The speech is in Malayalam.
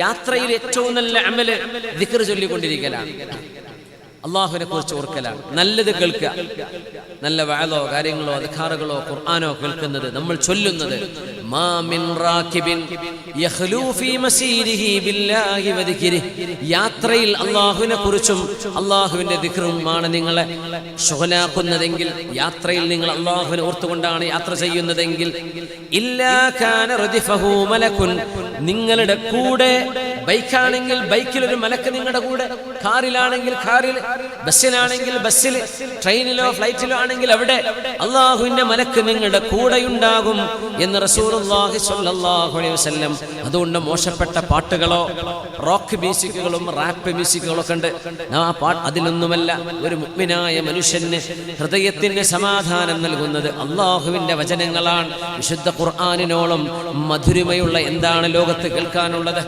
യാത്രയിൽ ഏറ്റവും നല്ല അമൽ ദിക്കർ ചൊല്ലിക്കൊണ്ടിരിക്കലാണ്. അള്ളാഹുവിനെ കുറിച്ച് ഓർക്കലാണ്. നല്ലത് കേൾക്കുക. നല്ല വാളോ കാര്യങ്ങളോ അധികാറുകളോ ഖുർആാനോ കേൾക്കുന്നത് നമ്മൾ ചൊല്ലുന്നത്. യാത്രയിൽ അള്ളാഹുവിനെ കുറിച്ചും അള്ളാഹുവിന്റെ ദിക്റുമാണ് നിങ്ങളെ ശുഹലാക്കുന്നതെങ്കിൽ യാത്രയിൽ നിങ്ങൾ അള്ളാഹുവിനെ ഓർത്തുകൊണ്ടാണ് യാത്ര ചെയ്യുന്നതെങ്കിൽ നിങ്ങളുടെ കൂടെ ബൈക്കാണെങ്കിൽ ബൈക്കിൽ ഒരു മലക്ക് നിങ്ങളുടെ കൂടെ കാറിലാണെങ്കിൽ കാറിൽ ബസ്സിലാണെങ്കിൽ ബസ്സിൽ ട്രെയിനിലോ ഫ്ലൈറ്റിലോ ആണെങ്കിൽ അവിടെ അള്ളാഹുവിന്റെ മലക്ക് നിങ്ങളുടെ കൂടെയുണ്ടാകും എന്ന് അലൈഹി വസല്ലം. അതുകൊണ്ട് മോശപ്പെട്ട പാട്ടുകളോ റോക്ക് മ്യൂസിക്കുകളും റാപ്പ് മ്യൂസിക്കുകളോ ഒക്കെ ഉണ്ട്. ആ പാട്ട് അതിലൊന്നുമല്ല ഒരു മുഗ്മിനായ മനുഷ്യന് ഹൃദയത്തിന് സമാധാനം നൽകുന്നത് അള്ളാഹുവിന്റെ വചനങ്ങളാണ്. വിശുദ്ധ ഖുർആാനിനോളം മധുരിമയുള്ള എന്താണ് ലോകത്ത് കേൾക്കാനുള്ളത്?